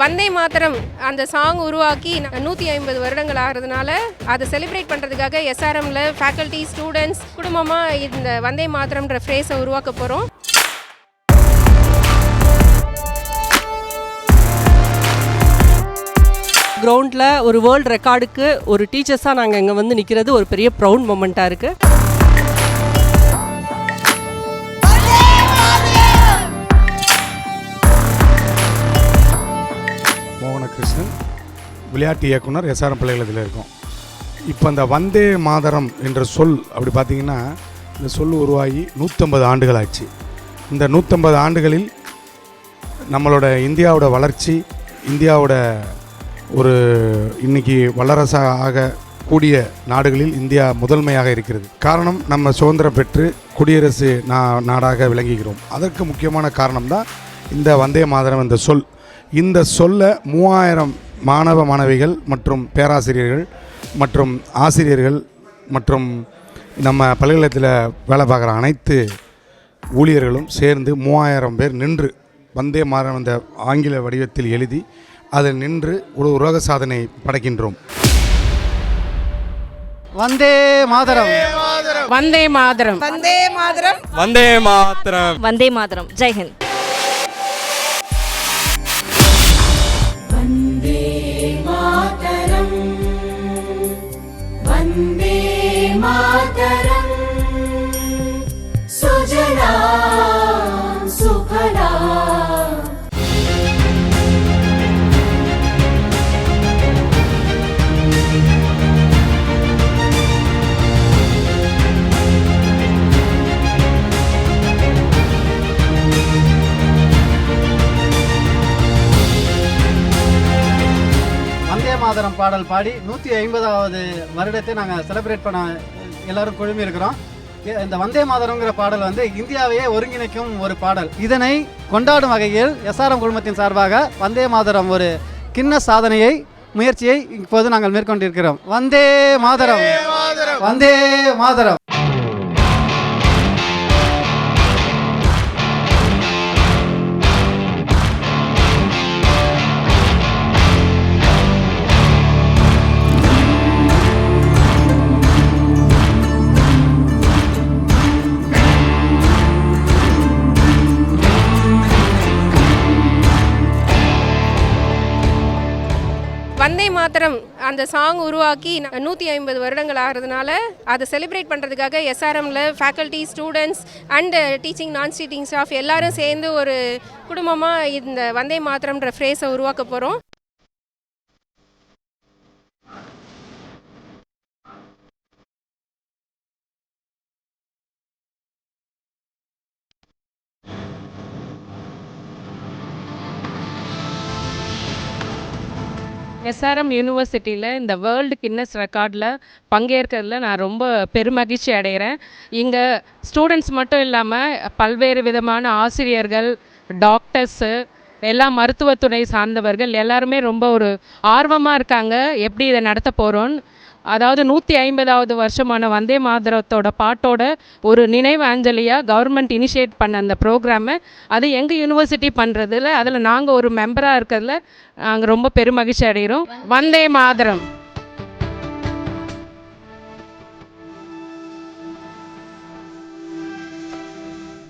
வந்தே மாத்திரம் அந்த சாங் உருவாக்கி நூற்றி ஐம்பது வருடங்கள் ஆகிறதுனால அதை செலிப்ரேட் பண்ணுறதுக்காக எஸ்ஆர்எம்ல ஃபேக்கல்ட்டி ஸ்டூடெண்ட்ஸ் குடும்பமாக இந்த வந்தே மாத்திரம்ன்ற ஃப்ரேஸை உருவாக்க போகிறோம் கிரவுண்டில் ஒரு வேர்ல்டு ரெக்கார்டுக்கு ஒரு டீச்சர்ஸாக நாங்கள் இங்கே வந்து நிற்கிறது ஒரு பெரிய ப்ரௌட் மூமெண்ட்டாக இருக்குது கிருஷ்ணன் விளையாட்டு இயக்குனர் எஸ்ஆர்எம் பிள்ளைகளத்தில் இருக்கும். இப்போ அந்த வந்தே மாதரம் என்ற சொல் அப்படி பார்த்தீங்கன்னா இந்த சொல் உருவாகி நூற்றம்பது ஆண்டுகள் ஆச்சு. இந்த நூற்றம்பது ஆண்டுகளில் நம்மளோட இந்தியாவோட வளர்ச்சி இந்தியாவோட ஒரு இன்னைக்கு வல்லரசாக ஆக கூடிய நாடுகளில் இந்தியா முதன்மையாக இருக்கிறது. காரணம் நம்ம சுதந்திரம் பெற்று குடியரசு நா நாடாக விளங்குகிறோம். அதற்கு முக்கியமான காரணம் தான் இந்த வந்தே மாதரம் இந்த சொல். இந்த சொல்ல மூவாயிரம் மாணவ மாணவிகள் மற்றும் பேராசிரியர்கள் மற்றும் ஆசிரியர்கள் மற்றும் நம்ம பல்கலைக்கழகத்தில் வேலை பார்க்குற அனைத்து ஊழியர்களும் சேர்ந்து மூவாயிரம் பேர் நின்று வந்தே மாதரம் என்ற ஆங்கில வடிவத்தில் எழுதி அதில் நின்று ஒரு உலக சாதனை படைக்கின்றோம். வந்தே மாதரம். வந்தே மாதரம். வந்தே மாதரம். வந்தே மாத்திரம் வந்தே மாதரம். ஜெய்ஹிந்த் மாதரம் பாடல் பாடி நூற்றி ஐம்பதாவது வருடத்தை நாங்கள் செலிப்ரேட் பண்ண எல்லாரும் குழுமி இருக்கிறோம். இ- இந்த வந்தே மாதரம்ங்கிற பாடல் வந்து இந்தியாவையே ஒருங்கிணைக்கும் ஒரு பாடல். இதனை கொண்டாடும் வகையில் எஸ்ஆர்எம் குழுமத்தின் சார்பாக வந்தே மாதரம் ஒரு கிண்ண சாதனையை முயற்சியை இப்போது நாங்கள் மேற்கொண்டிருக்கிறோம். வந்தே மாதரம். வந்தே மாதரம். மாத்திரம் அந்த சாங் உருவாக்கி நூற்றி ஐம்பது வருடங்கள் ஆகிறதுனால அதை செலிப்ரேட் பண்ணுறதுக்காக எஸ்ஆர்எம்ல faculty students and teaching non teaching staff எல்லாரும் சேர்ந்து ஒரு குடும்பமாக இந்த வந்தே மாத்திரம்ன்ற ஃப்ரேஸை உருவாக்க போகிறோம் எஸ்ஆர்எம் யூனிவர்சிட்டியில் இந்த வேர்ல்டு கின்னஸ் ரெக்கார்டில் பங்கேற்கிறதுல நான் ரொம்ப பெருமகிழ்ச்சி அடைகிறேன். இங்கே ஸ்டூடெண்ட்ஸ் மட்டும் இல்லாமல் பல்வேறு விதமான ஆசிரியர்கள் டாக்டர்ஸு எல்லா மருத்துவத்துறை சார்ந்தவர்கள் எல்லாருமே ரொம்ப ஒரு ஆர்வமாக இருக்காங்க. எப்படி இதை நடத்த போகிறோன்னு அதாவது நூற்றி ஐம்பதாவது வருஷமான வந்தே மாதரத்தோட பாட்டோட ஒரு நினைவு அஞ்சலியாக கவர்மெண்ட் இனிஷியேட் பண்ண அந்த ப்ரோக்ராமை அது எங்கள் யூனிவர்சிட்டி பண்ணுறதுல அதில் நாங்கள் ஒரு மெம்பராக இருக்கிறதுல நாங்கள் ரொம்ப பெருமகிழ்ச்சி அடைகிறோம் வந்தே மாதரம்.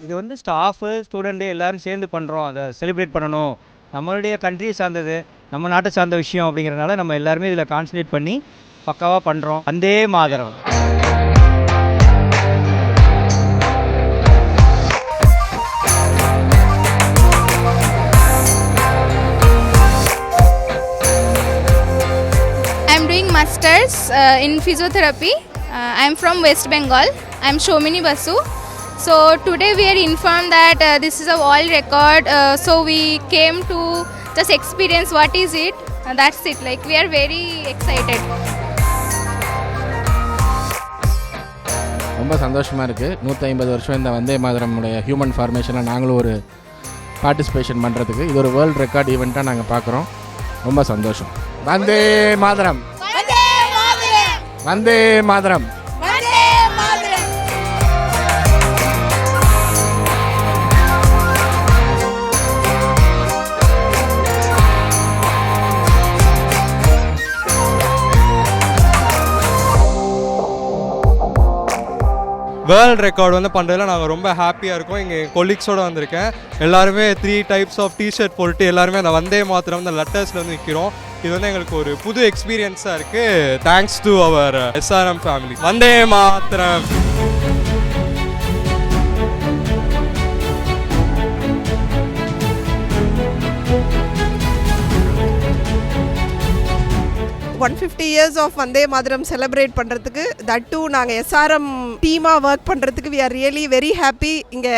இது வந்து ஸ்டாஃபு ஸ்டூடெண்ட்டு எல்லாரும் சேர்ந்து பண்ணுறோம் அதை செலிப்ரேட் பண்ணணும். நம்மளுடைய கண்ட்ரி சார்ந்தது நம்ம நாட்டை சார்ந்த விஷயம் அப்படிங்கிறனால நம்ம எல்லாருமே இதில் கான்சன்ட்ரேட் பண்ணி பக்காவாக பண்ணுறோம் Vande Mataram I'm doing masters uh, in physiotherapy. Uh, I'm from West Bengal. I'm Shomini Basu. So today we are informed that uh, this is a world record. Uh, so we came to just experience what is it. Uh, that's it. Like we are very excited. ரொம்ப சந்தோஷமாக இருக்குது நூற்றி ஐம்பது வருஷம் இந்த வந்தே மாதரமுடைய human ஃபார்மேஷனில் நாங்களும் ஒரு participation பண்ணுறதுக்கு இது ஒரு வேர்ல்ட் ரெக்கார்ட் ஈவெண்ட்டாக நாங்கள் பார்க்குறோம் ரொம்ப சந்தோஷம். வந்தே மாதரம். வந்தே மாதரம். வேர்ல்ட் ரெக்கார்டு வந்து பண்ணுறதுல நாங்கள் ரொம்ப ஹாப்பியாக இருக்கோம். இங்கே கொலீக்ஸோடு வந்திருக்கேன். எல்லாருமே த்ரீ டைப்ஸ் ஆஃப் டிஷர்ட் போட்டு எல்லாருமே அந்த வந்தே மாத்திரம் அந்த லெட்டர்ஸில் வந்து நிற்கிறோம் இது வந்து எங்களுக்கு ஒரு புது எக்ஸ்பீரியன்ஸாக இருக்குது thanks to our SRM family Vande Mataram. One fifty years of Vande Mataram celebrate பண்ணுறதுக்கு தட் டூ நாங்கள் எஸ்ஆர்எம் டீமாக ஒர்க் பண்ணுறதுக்கு we are really very happy இங்கே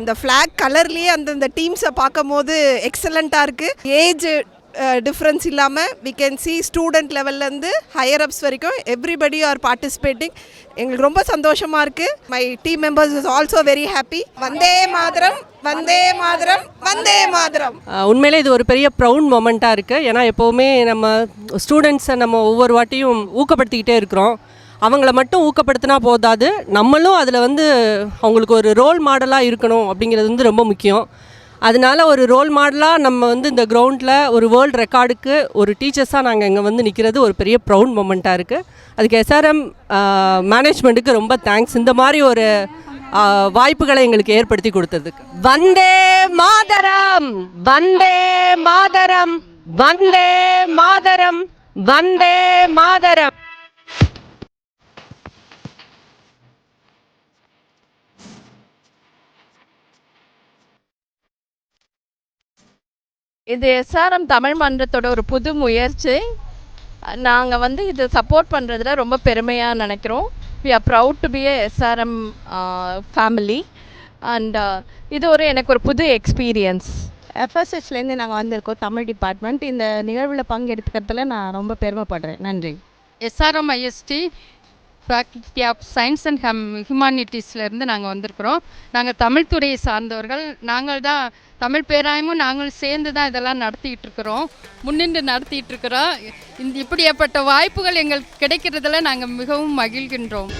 அந்த ஃப்ளாக் கலர்லேயே அந்தந்த டீம்ஸை பார்க்கும் போது எக்ஸலண்ட்டாக இருக்குது ஏஜ் டிஃப்ரென்ஸ் இல்லாமல் வி கேன் சி ஸ்டூடெண்ட் லெவல்லேருந்து ஹையர் அப்ஸ் வரைக்கும் எவ்ரிபடி ஆர் பார்ட்டிசிபேட்டிங் எங்களுக்கு ரொம்ப சந்தோஷமாக இருக்குது my team members is also very happy Vande Mataram Vande Mataram Vande Mataram. உண்மையிலே இது ஒரு பெரிய ப்ரௌட் மொமெண்ட்டாக இருக்குது ஏன்னா எப்போவுமே நம்ம ஸ்டூடெண்ட்ஸை நம்ம ஒவ்வொரு வாட்டியும் ஊக்கப்படுத்திக்கிட்டே இருக்கிறோம். அவங்கள மட்டும் ஊக்கப்படுத்தினா போதாது. நம்மளும் அதில் வந்து அவங்களுக்கு ஒரு ரோல் மாடலாக இருக்கணும் அப்படிங்கிறது வந்து ரொம்ப முக்கியம். அதனால ஒரு ரோல் மாடலாக நம்ம வந்து இந்த கிரவுண்டில் ஒரு வேர்ல்டு ரெக்கார்டுக்கு ஒரு டீச்சர்ஸாக நாங்கள் இங்கே வந்து நிற்கிறது ஒரு பெரிய ப்ரௌட் மொமெண்ட்டாக இருக்குது அதுக்கு எஸ்ஆர்எம் மேனேஜ்மெண்ட்டுக்கு ரொம்ப தேங்க்ஸ் இந்த மாதிரி ஒரு வாய்ப்புகளை எங்களுக்கு ஏற்படுத்தி கொடுத்ததுக்கு. வந்தே மாதரம்! வந்தே மாதரம்! வந்தே மாதரம்! வந்தே மாதரம்! இது எஸ்ஆர்எம் தமிழ் மன்றத்தோட ஒரு புது முயற்சி. நாங்கள் வந்து இது சப்போர்ட் பண்ணுறதுல ரொம்ப பெருமையாக நினைக்கிறோம். We are proud to be a SRM family and இது ஒரு எனக்கு ஒரு புது எக்ஸ்பீரியன்ஸ் எஃப்எஸ்எஸ்லேருந்து நாங்கள் வந்திருக்கோம் தமிழ் டிபார்ட்மெண்ட் இந்த நிகழ்வில் பங்கெடுத்துக்கிறதுல நான் ரொம்ப பெருமைப்படுறேன். நன்றி. SRM IST faculty of science and hum ஹியூமானிட்டிஸ்லேருந்து நாங்கள் வந்திருக்கிறோம். நாங்கள் தமிழ் துறையை சார்ந்தவர்கள். நாங்கள் தான் தமிழ் பேராயமும் நாங்கள் சேர்ந்து தான் இதெல்லாம் நடத்திக்கிட்டு இருக்கிறோம். முன்னின்று நடத்திட்டு இருக்கிறோம். இந்த இப்படியாப்பட்ட வாய்ப்புகள் எங்களுக்கு கிடைக்கிறதுல நாங்கள் மிகவும் மகிழ்கின்றோம்.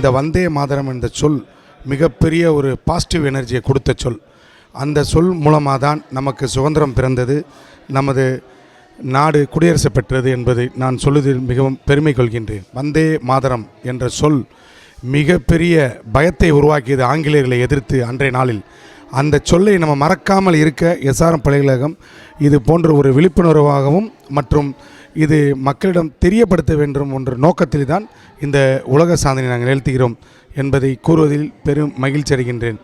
இந்த வந்தே மாதரம் என்ற சொல் மிகப்பெரிய ஒரு பாசிட்டிவ் எனர்ஜியை கொடுத்த சொல். அந்த சொல் மூலமாக தான் நமக்கு சுதந்திரம் பிறந்தது நமது நாடு குடியரசு பெற்றது என்பதை நான் சொல்லுவதில் மிகவும் பெருமை கொள்கின்றேன். வந்தே மாதரம் என்ற சொல் மிகப்பெரிய பயத்தை உருவாக்கியது ஆங்கிலேயர்களை எதிர்த்து அன்றைய நாளில். அந்த சொல்லை நம்ம மறக்காமல் இருக்க எஸ்ஆர்எம் பல்கலைக்கழகம் இது போன்ற ஒரு விழிப்புணர்வாகவும் மற்றும் இது மக்களிடம் தெரியப்படுத்த வேண்டும் என்ற நோக்கத்தில் தான் இந்த உலக சாதனை நாங்கள் நிகழ்த்துகிறோம் என்பதை கூறுவதில் பெரும் மகிழ்ச்சி அடைகின்றேன்.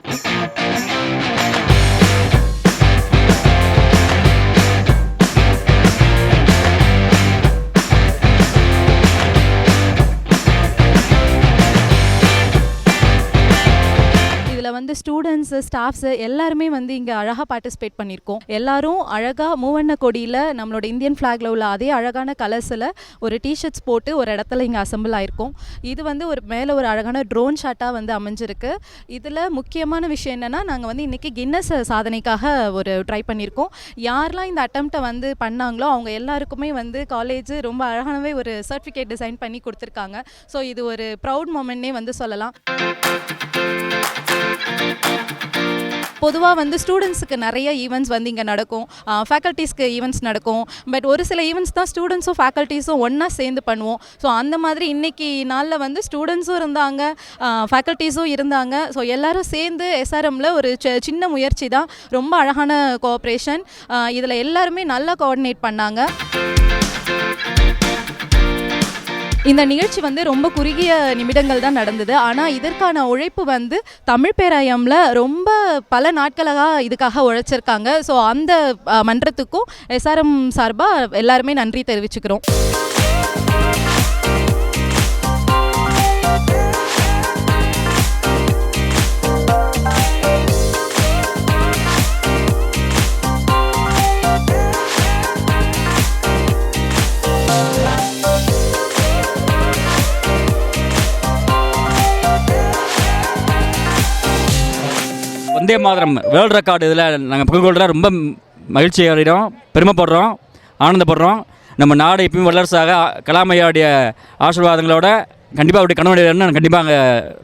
வந்து ஸ்டூடெண்ட்ஸு ஸ்டாஃப்ஸு எல்லாருமே வந்து இங்கே அழகாக பார்ட்டிசிபேட் பண்ணியிருக்கோம். எல்லாரும் அழகாக மூவண்ண கொடியில் நம்மளோட இந்தியன் ஃப்ளாகில் உள்ள அதே அழகான கலர்ஸில் ஒரு டிஷர்ட்ஸ் போட்டு ஒரு இடத்துல இங்கே அசம்பிள் ஆயிருக்கோம். இது வந்து ஒரு மேலே ஒரு அழகான ட்ரோன் ஷாட்டாக வந்து அமைஞ்சிருக்கு. இதில் முக்கியமான விஷயம் என்னென்னா நாங்கள் வந்து இன்றைக்கி கின்னஸ் சாதனைக்காக ஒரு ட்ரை பண்ணியிருக்கோம். யாரெல்லாம் இந்த அட்டம்ப்டை வந்து பண்ணாங்களோ அவங்க எல்லாருக்குமே வந்து காலேஜ் ரொம்ப அழகானவே ஒரு சர்டிஃபிகேட் டிசைன் பண்ணி கொடுத்துருக்காங்க. ஸோ இது ஒரு ப்ரௌட் மூமெண்ட்னே வந்து சொல்லலாம். பொதுவாக வந்து ஸ்டூடெண்ட்ஸுக்கு நிறைய ஈவெண்ட்ஸ் வந்து இங்கே நடக்கும். ஃபேக்கல்ட்டிஸ்க்கு ஈவெண்ட்ஸ் நடக்கும். பட் ஒரு சில ஈவெண்ட்ஸ் தான் ஸ்டூடெண்ட்ஸும் ஃபேக்கல்ட்டிஸும் ஒன்றா சேர்ந்து பண்ணுவோம். ஸோ அந்த மாதிரி இன்னைக்கு நாளில் வந்து ஸ்டூடெண்ட்ஸும் இருந்தாங்க ஃபேக்கல்ட்டிஸும் இருந்தாங்க. ஸோ எல்லாரும் சேர்ந்து எஸ்ஆர்எம்மில் ஒரு ச சின்ன முயற்சி தான். ரொம்ப அழகான கோஆப்ரேஷன் இதில் எல்லாருமே நல்லா கோஆர்டினேட் பண்ணாங்க. இந்த நிகழ்ச்சி வந்து ரொம்ப குறுகிய நிமிடங்கள் தான் நடந்தது. ஆனால் இதற்கான உழைப்பு வந்து தமிழ் பேராயமில் ரொம்ப பல நாட்களாக இதுக்காக உழைச்சிருக்காங்க. ஸோ அந்த மன்றத்துக்கும் எஸ்ஆர்எம் சார்பாக எல்லாருமே நன்றி தெரிவிச்சுக்கிறோம். வந்தே மாதரம். வேர்ல்டு ரெக்கார்டு இதில் நாங்கள் பங்கு கொள்கிற ரொம்ப மகிழ்ச்சி அடைகிறோம். பெருமைப்படுறோம். ஆனந்தப்படுறோம். நம்ம நாடு எப்பயும் வல்லரசாக கலாமையாவுடைய ஆசீர்வாதங்களோட கண்டிப்பாக அவருடைய கனவு கண்டிப்பாக அங்கே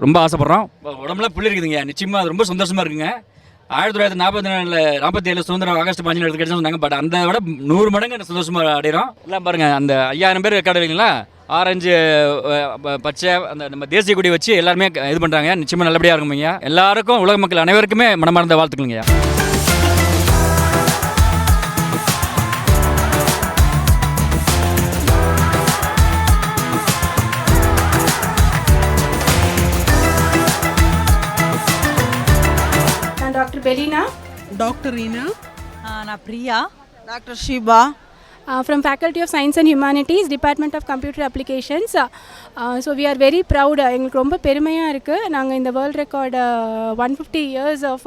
ரொம்ப ஆசைப்பட்றோம். உடம்புல புள்ளி இருக்குதுங்க. நிச்சயமாக அது ரொம்ப சந்தோஷமாக இருக்குங்க. ஆயிரத்தி தொள்ளாயிரத்தி நாற்பத்தி நாலில் நாற்பத்தி ஏழு சுதந்திரம் ஆகஸ்ட் பதினேழு எடுத்து கிடைச்சா சொன்னாங்க. பட் அந்த விட நூறு மடங்கு சந்தோஷமாக அடைகிறோம் எல்லாம் பாருங்கள் அந்த ஐயாயிரம் பேர் ரெக்கார்டு இல்லைங்களா ஆரஞ்சு பச்சை அந்த நம்ம தேசிய கொடி வச்சு எல்லாருமே இது பண்ணுறாங்க நிச்சயமாக நல்லபடியாக இருக்கும் ஐயா. எல்லாருக்கும் உலக மக்கள் அனைவருக்குமே மனமார்ந்த வாழ்த்துக்களுங்க ஐயா. டாக்டர் பெலினா. டாக்டர் ரீனா. நான் Priya. Doctor Sheeba. From faculty of science and humanities department of computer applications so we are very proud எங்களுக்கு ரொம்ப பெருமையாக இருக்குது நாங்கள் இந்த world record one fifty years of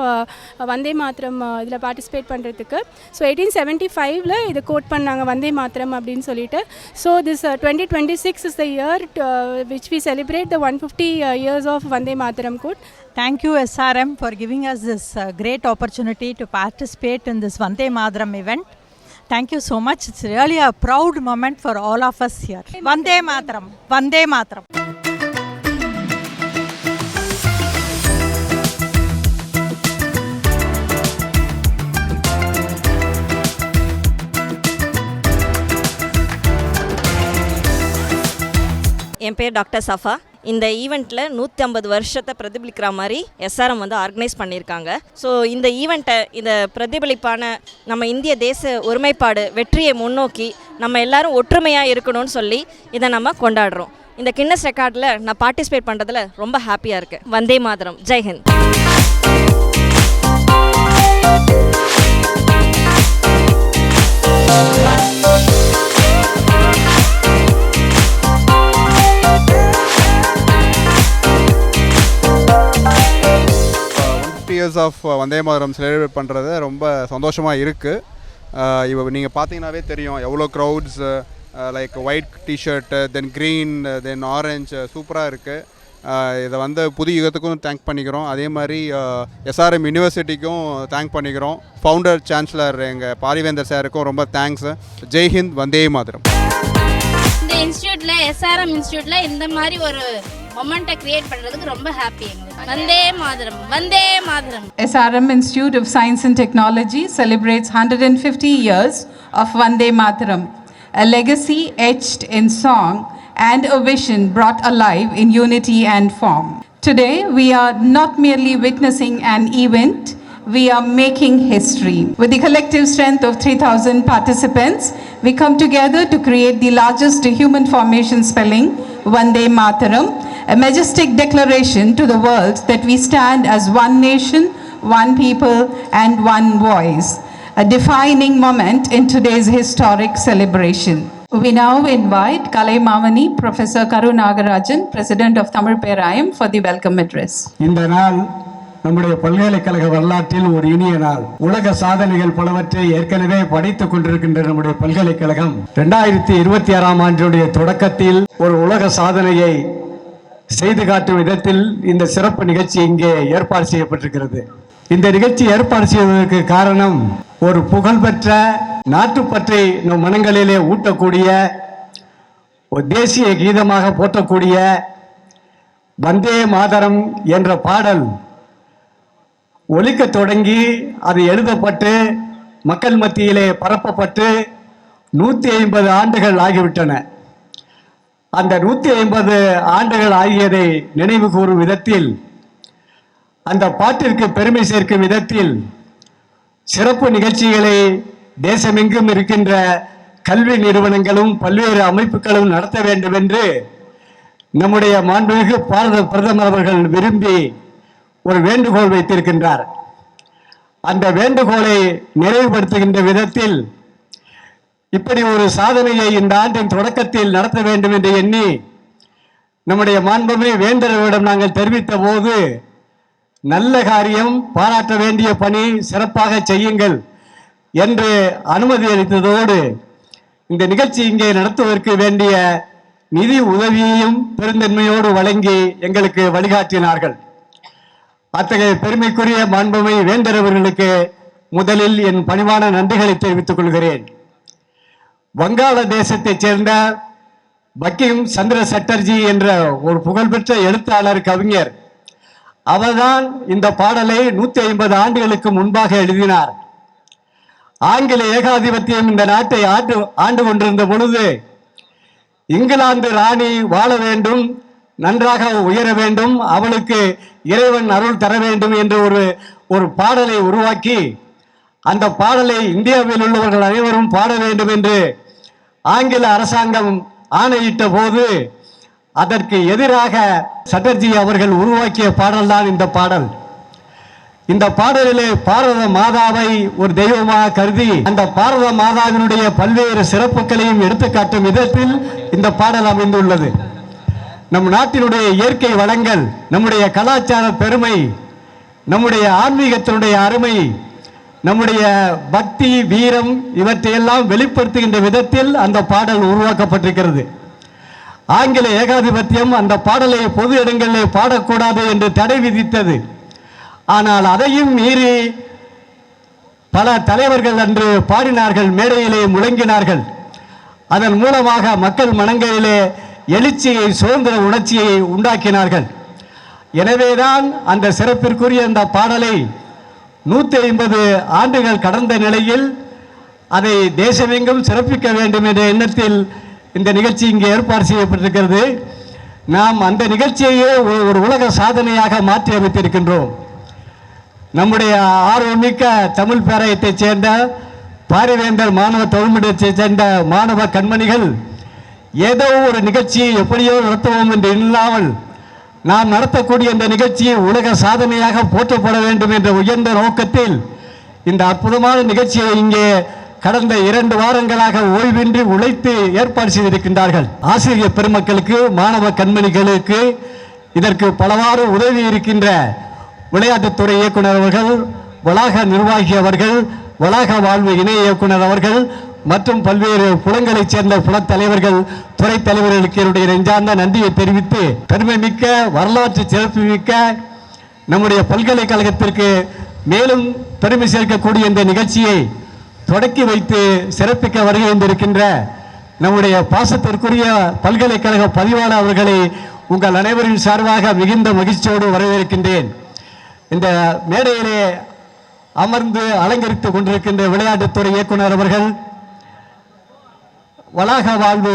Vande Mataram இதில் பார்ட்டிசிபேட் பண்ணுறதுக்கு ஸோ எயிட்டீன் செவன்ட்டி ஃபைவ்ல இதை கோட் பண்ணாங்க வந்தே மாத்திரம் அப்படின்னு சொல்லிட்டு. So this twenty twenty six is the year which we celebrate the one fifty years of Vande Mataram code Thank you SRM for giving us this uh, great opportunity to participate in this Vande event event. Thank you so much. It's really a proud moment for all of us here. Vande Madaram. Vande Madaram. என் பேர் doctor Safa இந்த ஈவெண்ட்டில் நூற்றி ஐம்பது வருஷத்தை பிரதிபலிக்கிற மாதிரி SRM வந்து organise பண்ணியிருக்காங்க. ஸோ இந்த ஈவெண்ட்டை இந்த பிரதிபலிப்பான நம்ம இந்திய தேச ஒருமைப்பாடு வெற்றியை முன்னோக்கி நம்ம எல்லாரும் ஒற்றுமையாக இருக்கணும்னு சொல்லி இதை நம்ம கொண்டாடுறோம். இந்த கின்னஸ் ரெக்கார்டில் நான் பார்ட்டிசிபேட் பண்ணுறதுல ரொம்ப ஹாப்பியாக இருக்கேன் Vande Mataram. Jai Hind one years of Vande Mataram celebrate பண்ணுறது ரொம்ப சந்தோஷமாக இருக்குது uh, இப்போ நீங்கள் பார்த்தீங்கன்னாவே தெரியும் எவ்வளோ crowds like white T-shirt then green then orange சூப்பராக இருக்குது இதை வந்து புது யுகத்துக்கும் தேங்க் பண்ணிக்கிறோம். அதே மாதிரி எஸ்ஆர்எம் யூனிவர்சிட்டிக்கும் தேங்க் பண்ணிக்கிறோம். ஃபவுண்டர் சான்சலர் எங்கள் பாரிவேந்தர் சாருக்கும் ரொம்ப தேங்க்ஸ் ஜெய்ஹிந்த் வந்தே மாதரம் இன்ஸ்டியூட்ல எஸ்ஆர்எம் இன்ஸ்டியூட்ல இந்த மாதிரி ஒரு மொமெண்ட்டை கிரியேட் பண்ணுறதுக்கு ரொம்ப happy Vande Mataram Vande Mataram SRM institute of science and technology celebrates hundred and fifty years of Vande Mataram a legacy etched in song and a vision brought alive in unity and form. Today, we are not merely witnessing an event, we are making history. With the collective strength of 3,000 participants, we come together to create the largest human formation spelling, Vande Mataram, a majestic declaration to the world that we stand as one nation, one people, and one voice. A defining moment in today's historic celebration. We now invite Kalai Mavani, Professor Karunagarajan, President of Tamil Perayam, for the welcome address. In the நம்முடைய பல்கலைக்கழக வரலாற்றில் ஒரு இனிய நாள். உலக சாதனைகள் பலவற்றை ஏற்கனவே படைத்துக் கொண்டிருக்கின்ற நம்முடைய பல்கலைக்கழகம் இரண்டாயிரத்தி இருபத்தி ஆறாம் ஆண்டினுடைய தொடக்கத்தில் ஒரு உலக சாதனையை செய்து காட்டும் விதத்தில் இந்த சிறப்பு நிகழ்ச்சி இங்கே ஏற்பாடு செய்யப்பட்டிருக்கிறது. இந்த நிகழ்ச்சி ஏற்பாடு செய்வதற்கு காரணம் ஒரு புகழ்பெற்ற நாட்டுப்பற்றை நம் மனங்களிலே ஊட்டக்கூடிய ஒரு தேசிய கீதமாக போற்றக்கூடிய வந்தே மாதரம் என்ற பாடல் ஒழிக்க தொடங்கி அது எழுதப்பட்டு மக்கள் மத்தியிலே பரப்பப்பட்டு நூற்றி ஐம்பது ஆண்டுகள் ஆகிவிட்டன. அந்த நூற்றி ஐம்பது ஆண்டுகள் ஆகியதை நினைவு கூறும் விதத்தில் அந்த பாட்டிற்கு பெருமை சேர்க்கும் விதத்தில் சிறப்பு நிகழ்ச்சிகளை தேசமெங்கும் இருக்கின்ற கல்வி நிறுவனங்களும் பல்வேறு அமைப்புகளும் நடத்த வேண்டும் என்று நம்முடைய மாண்புமிகு பாரத பிரதமர் அவர்கள் விரும்பி ஒரு வேண்டுகோள் வைத்திருக்கின்றார். அந்த வேண்டுகோளை நிறைவுபடுத்துகின்ற விதத்தில் இப்படி ஒரு சாதனையை இந்த ஆண்டின் தொடக்கத்தில் நடத்த வேண்டும் என்று எண்ணி நம்முடைய மாண்புமை வேந்தரவிடம் நாங்கள் தெரிவித்த போது நல்ல காரியம் பாராட்ட வேண்டிய பணி சிறப்பாக செய்யுங்கள் என்று அனுமதி அளித்ததோடு இந்த நிகழ்ச்சி இங்கே நடத்துவதற்கு வேண்டிய நிதி உதவியையும் பெருந்தன்மையோடு வழங்கி எங்களுக்கு வழிகாட்டினார்கள். அத்தகைய பெருமைக்குரிய மாண்புமை வேந்தர் அவர்களுக்கு முதலில் என் பணிவான நன்றிகளை தெரிவித்துக் கொள்கிறேன். வங்காள தேசத்தைச் சேர்ந்த பக்கிம் சந்திர சட்டர்ஜி என்ற ஒரு புகழ்பெற்ற எழுத்தாளர் கவிஞர். அவர்தான் இந்த பாடலை நூத்தி ஐம்பது ஆண்டுகளுக்கு முன்பாக எழுதினார். ஆங்கில ஏகாதிபத்தியம் இந்த நாட்டை ஆண்டு ஆண்டு கொண்டிருந்த பொழுது இங்கிலாந்து ராணி வாழ வேண்டும் நன்றாக உயர வேண்டும். அவளுக்கு இறைவன் அருள் தர வேண்டும் என்று ஒரு ஒரு பாடலை உருவாக்கி அந்த பாடலை இந்தியாவில் உள்ளவர்கள் அனைவரும் பாட வேண்டும் என்று ஆங்கில அரசாங்கம் ஆணையிட்ட போது அதற்கு எதிராக சட்டர்ஜி அவர்கள் உருவாக்கிய பாடல்தான் இந்த பாடல். இந்த பாடலிலே பாரத மாதாவை ஒரு தெய்வமாக கருதி அந்த பாரத மாதாவினுடைய பல்வேறு சிறப்புகளையும் எடுத்துக்காட்டும் விதத்தில் இந்த பாடல் அமைந்துள்ளது. நம் நாட்டினுடைய இயற்கை வளங்கள் நம்முடைய கலாச்சார பெருமை நம்முடைய ஆன்மீகத்தினுடைய அருமை நம்முடைய பக்தி வீரம் இவற்றையெல்லாம் வெளிப்படுத்துகின்ற விதத்தில் அந்த பாடல் உருவாக்கப்பட்டிருக்கிறது. ஆங்கில ஏகாதிபத்தியம் அந்த பாடலை பொது இடங்களில் பாடக்கூடாது என்று தடை விதித்தது. ஆனால் அதையும் மீறி பல தலைவர்கள் அன்று பாடினார்கள் மேடையிலே முழங்கினார்கள். அதன் மூலமாக மக்கள் மனங்களிலே எழுச்சியை சுதந்திர உணர்ச்சியை உண்டாக்கினார்கள். எனவேதான் அந்த சிறப்பிற்குரிய அந்த பாடலை நூற்றி ஐம்பது ஆண்டுகள் கடந்த நிலையில் அதை தேசமெங்கும் சிறப்பிக்க வேண்டும் என்ற எண்ணத்தில் இந்த நிகழ்ச்சி இங்கே ஏற்பாடு செய்யப்பட்டிருக்கிறது. நாம் அந்த நிகழ்ச்சியையே ஒரு- ஒரு உலக சாதனையாக மாற்றி அமைத்திருக்கின்றோம். நம்முடைய ஆர்வமிக்க தமிழ் பேராயத்தைச் சேர்ந்த பாரிவேந்தர் மாணவ தொழில்முறையத்தைச் சேர்ந்த மாணவ கண்மணிகள் ஏதோ ஒரு நிகழ்ச்சியை எப்படியோ நடத்துவோம் என்று இல்லாமல் நாம் நடத்தக்கூடிய இந்த நிகழ்ச்சியை உலக சாதனையாக போற்றப்பட வேண்டும் என்ற உயர்ந்த நோக்கத்தில் இந்த அற்புதமான நிகழ்ச்சியை இங்கே கடந்த இரண்டு வாரங்களாக ஓய்வின்றி உழைத்து ஏற்பாடு செய்திருக்கின்றார்கள். ஆசிரியர் பெருமக்களுக்கு மாணவ கண்மணிகளுக்கு இதற்கு பலவாறு உதவி இருக்கின்ற விளையாட்டுத்துறை இயக்குனர் அவர்கள் வளாக நிர்வாகி அவர்கள் வளாக வாழ்வு இணை இயக்குனர் அவர்கள் மற்றும் பல்வேறு புலங்களைச் சேர்ந்த புலத்தலைவர்கள் துறை தலைவர்களுக்கு என்னுடைய நெஞ்சார்ந்த நன்றியை தெரிவித்து பெருமை மிக்க வரலாற்று சிறப்பு மிக்க நம்முடைய பல்கலைக்கழகத்திற்கு மேலும் பெருமை சேர்க்கக்கூடிய இந்த நிகழ்ச்சியை தொடக்கி வைத்து சிறப்பிக்க வருகை வந்திருக்கின்ற நம்முடைய பாசத்திற்குரிய பல்கலைக்கழக பதிவாளர் அவர்களை உங்கள் அனைவரின் சார்பாக மிகுந்த மகிழ்ச்சியோடு வரவேற்கின்றேன். இந்த மேடையிலே அமர்ந்து அலங்கரித்துக் கொண்டிருக்கின்ற விளையாட்டுத்துறை இயக்குனர் அவர்கள் வளாக வாழ்வு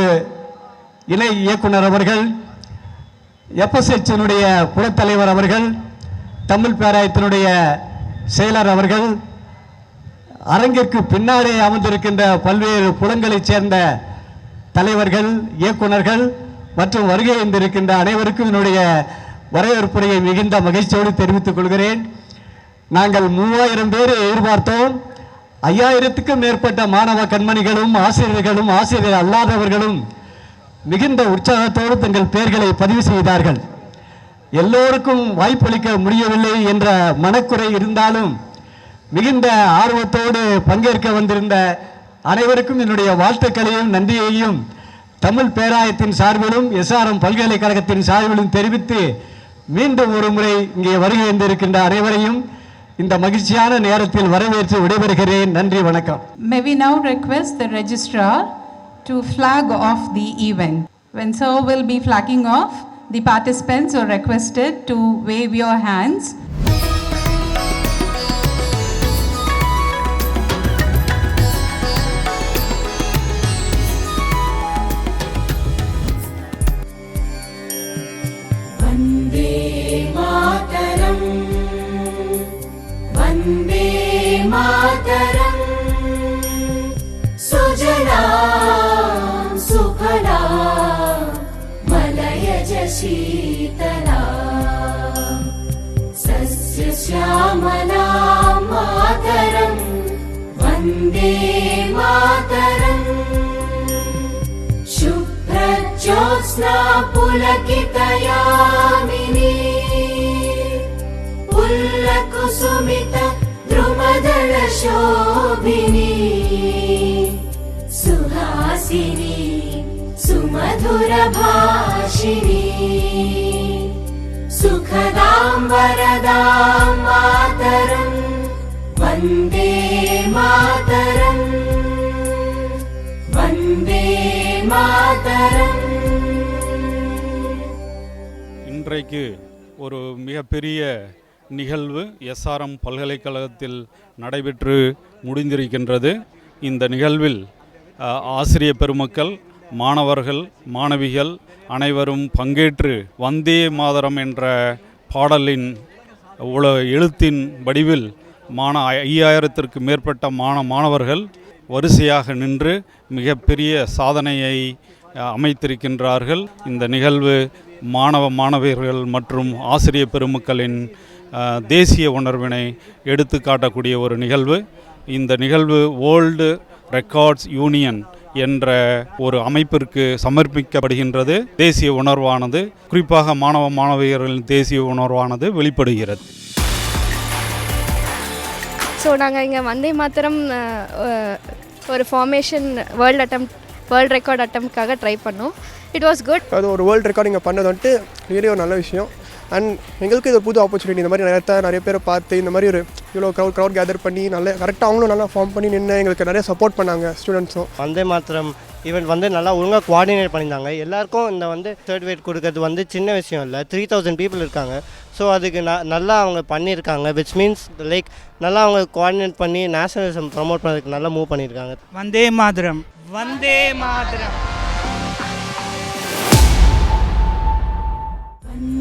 இணை இயக்குனர் அவர்கள் எப்எஸ்ஹெச்சினுடைய குலத்தலைவர் அவர்கள் தமிழ் பேராயத்தினுடைய செயலர் அவர்கள் அரங்கிற்கு பின்னாலே அமர்ந்திருக்கின்ற பல்வேறு புலங்களைச் சேர்ந்த தலைவர்கள் இயக்குனர்கள் மற்றும் வருகை இருந்திருக்கின்ற அனைவருக்கும் என்னுடைய வரவேற்புரையை மிகுந்த மகிழ்ச்சியோடு தெரிவித்துக் கொள்கிறேன். நாங்கள் மூவாயிரம் பேர் எதிர்பார்த்தோம். ஐயாயிரத்துக்கும் மேற்பட்ட மாணவ கண்மணிகளும் ஆசிரியர்களும் ஆசிரியர் அல்லாதவர்களும் மிகுந்த உற்சாகத்தோடு தங்கள் பெயர்களை பதிவு செய்தார்கள். எல்லோருக்கும் வாய்ப்பளிக்க முடியவில்லை என்ற மனக்குறை இருந்தாலும் மிகுந்த ஆர்வத்தோடு பங்கேற்க வந்திருந்த அனைவருக்கும் என்னுடைய வாழ்த்துக்களையும் நன்றியையும் தமிழ் பேராயத்தின் சார்பிலும் எஸ்ஆர்எம் பல்கலைக்கழகத்தின் சார்பிலும் தெரிவித்து மீண்டும் ஒரு முறை இங்கே வருகை வந்திருக்கின்ற அனைவரையும் இந்த மகிழ்ச்சியான நேரத்தில் வரவேற்று விடைபெறுகிறேன் நன்றி வணக்கம் May we now request the registrar to flag off the event. When sir will be flagging off, the participants are requested to wave your hands. पुलकितयामिनी। पुल्लकुसुमित द्रुमदलशोभिनी। Suhasini सुमधुरभाषिणी। सुखदां वरदां मातरम् वन्दे मातरम्। वन्दे मातरम् இன்றைக்கு ஒரு மிகப்பெரிய நிகழ்வு எஸ்ஆர்எம் பல்கலைக்கழகத்தில் நடைபெற்று முடிந்திருக்கின்றது. இந்த நிகழ்வில் ஆசிரிய பெருமக்கள் மாணவர்கள் மாணவிகள் அனைவரும் பங்கேற்று வந்தே மாதரம் என்ற பாடலின் உல எழுத்தின் வடிவில் மாண ஐயாயிரத்திற்கு மேற்பட்ட மாண மாணவர்கள் வரிசையாக நின்று மிகப்பெரிய சாதனையை அமைத்திருக்கின்றார்கள். இந்த நிகழ்வு மாணவ மாணவியர்கள் மற்றும் ஆசிரிய பெருமக்களின் தேசிய உணர்வினை எடுத்து காட்டக்கூடிய ஒரு நிகழ்வு. இந்த நிகழ்வு வேர்ல்டு ரெக்கார்ட்ஸ் யூனியன் என்ற ஒரு அமைப்பிற்கு சமர்ப்பிக்கப்படுகின்றது. தேசிய உணர்வானது குறிப்பாக மாணவ மாணவியர்களின் தேசிய உணர்வானது வெளிப்படுகிறது. ஸோ நாங்கள் இங்கே வந்தே மாத்திரம் ஒரு formation world attempt world record அட்டம்ப்ட்காக try பண்ணோம். இட் வாஸ் குட் அது ஒரு வேர்ல்டு ரெக்கார்ட் இங்கே பண்ணது வந்துட்டு ரியலி ஒரு நல்ல விஷயம். அண்ட் எங்களுக்கு இது ஒரு புது ஆப்பர்ச்சுனிட்டி இந்த மாதிரி நிறைய நிறைய பேரை பார்த்து இந்த மாதிரி ஒரு இவ்வளோ க்ரௌட் க்ரௌட் கேதர் பண்ணி நல்ல கரெக்டாக அவங்களும் நல்லா ஃபார்ம் பண்ணி நின்று எங்களுக்கு நிறைய சப்போர்ட் பண்ணாங்க ஸ்டூடெண்ட்ஸும் வந்தே மாத்திரம் ஈவெண்ட் வந்து நல்லா ஒழுங்காக கோஆர்டினேட் பண்ணியிருந்தாங்க. எல்லாருக்கும் இந்த வந்து தேர்ட் weight கொடுக்கறது வந்து சின்ன விஷயம் இல்லை. த்ரீ தௌசண்ட் பீப்புள் இருக்காங்க. ஸோ அதுக்கு ந நல்லா அவங்க பண்ணியிருக்காங்க விச் மீன்ஸ் லைக் நல்லா அவங்க கோஆர்டினேட் பண்ணி நேஷனலிசம் ப்ரமோட் பண்ணுறதுக்கு நல்லா மூவ் பண்ணியிருக்காங்க. வந்தே மாதரம். வந்தே மாதரம்.